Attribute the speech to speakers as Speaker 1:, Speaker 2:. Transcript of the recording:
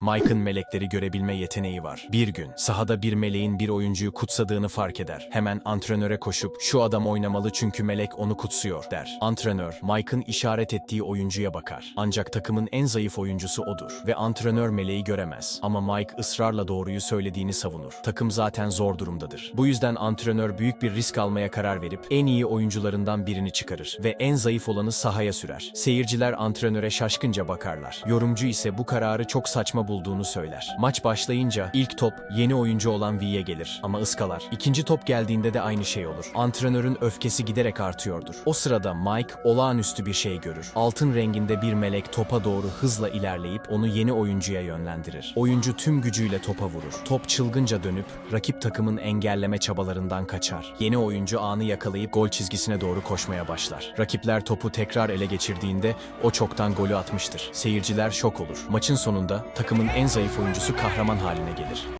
Speaker 1: Mike'ın melekleri görebilme yeteneği var. Bir gün sahada bir meleğin bir oyuncuyu kutsadığını fark eder. Hemen antrenöre koşup şu adam oynamalı çünkü melek onu kutsuyor der. Antrenör Mike'ın işaret ettiği oyuncuya bakar. Ancak takımın en zayıf oyuncusu odur ve antrenör meleği göremez. Ama Mike ısrarla doğruyu söylediğini savunur. Takım zaten zor durumdadır. Bu yüzden antrenör büyük bir risk almaya karar verip en iyi oyuncularından birini çıkarır ve en zayıf olanı sahaya sürer. Seyirciler antrenöre şaşkınca bakarlar. Yorumcu ise bu kararı çok saçma bulduğunu söyler. Maç başlayınca ilk top yeni oyuncu olan V'ye gelir ama ıskalar. İkinci top geldiğinde de aynı şey olur. Antrenörün öfkesi giderek artıyordur. O sırada Mike olağanüstü bir şey görür. Altın renginde bir melek topa doğru hızla ilerleyip onu yeni oyuncuya yönlendirir. Oyuncu tüm gücüyle topa vurur. Top çılgınca dönüp rakip takımın engelleme çabalarından kaçar. Yeni oyuncu anı yakalayıp gol çizgisine doğru koşmaya başlar. Rakipler topu tekrar ele geçirdiğinde o çoktan golü atmıştır. Seyirciler şok olur. Maçın sonunda takımın en zayıf oyuncusu kahraman haline gelir.